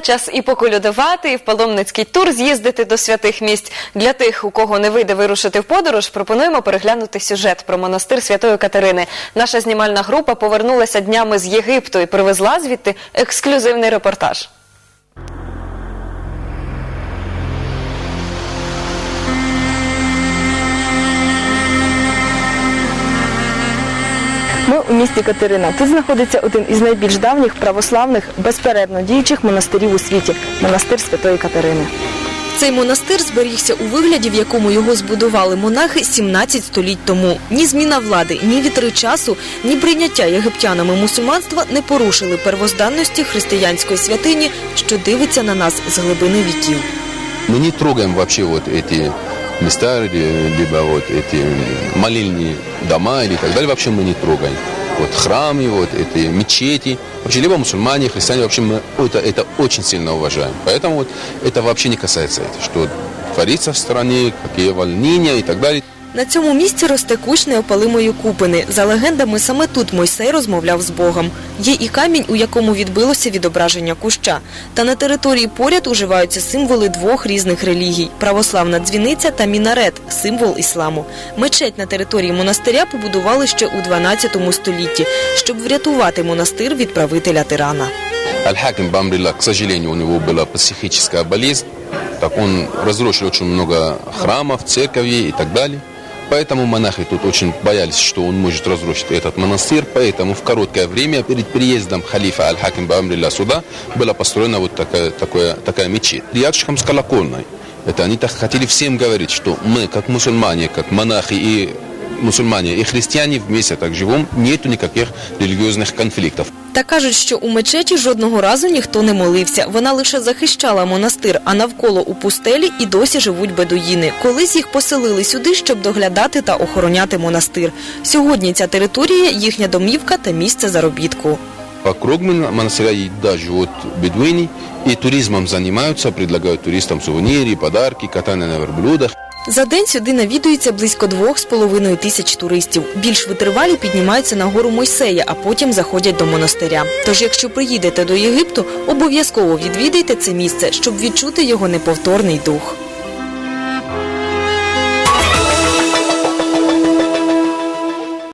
Час і поколюдувати, і в паломницький тур з'їздити до святих місць. Для тих, у кого не вийде вирушити в подорож, пропонуємо переглянути сюжет про монастир Святої Катерини. Наша знімальна група повернулася днями з Єгипту і привезла звідти ексклюзивний репортаж. Ми у місті Катерина. Тут знаходиться один із найбільш давніх православних безперервно діючих монастирів у світі монастир Святої Катерини. Цей монастир зберігся у вигляді, в якому його збудували монахи 17 століть тому. Ні зміна влади, ні вітри часу, ні прийняття єгиптянами мусульманства не порушили первозданності християнської святині, що дивиться на нас з глибини віків. Мы не вообще вот эти места, либо вот эти молельные дома или так далее, вообще мы не трогаем. Вот храмы, вот эти мечети, вообще либо мусульмане, христиане, вообще мы это, это очень сильно уважаем. Поэтому вот это вообще не касается этого, что творится в стране, какие волнения и так далее. На цьому місці росте кущ неопалимої купини. За легендами, саме тут Мойсей розмовляв з Богом. Є і камінь, у якому відбилося відображення куща. Та на території поряд уживаються символи двох різних релігій – православна дзвіниця та мінарет – символ ісламу. Мечеть на території монастиря побудували ще у 12 столітті, щоб врятувати монастир від правителя тирана. Аль-Хаким Бамрилла, к сожалению, у него была психическая болезнь, так он разрушил очень много храмов, церковей и так далее. Поэтому монахи тут очень боялись, что он может разрушить этот монастырь. Поэтому в короткое время перед приездом халифа Аль-Хаким Бамрилла сюда была построена вот такая, такая, такая мечеть. Рядышком с колокольной. Это они так хотели всем говорить, что мы, как мусульмане, как монахи и мусульмане и христиане вместе так живем, нету никаких религиозных конфликтов. Та кажуть, що у мечеті жодного разу ніхто не молився. Вона лише захищала монастир, а навколо у пустелі і досі живуть бедуїни. Колись їх поселили сюди, щоб доглядати та охороняти монастир. Сьогодні ця територія їхня домівка та місце заробітку. Вокруг мон- монастыря и да, живут бедуины и туризмом занимаются, предлагают туристам сувениры, подарки, катание на верблюдах. За день сюди навідується близько двох з половиною тисяч туристів. Більш витривалі піднімаються на гору Мойсея, а потім заходять до монастиря. Тож, якщо приїдете до Єгипту, обов'язково відвідайте це місце, щоб відчути його неповторний дух.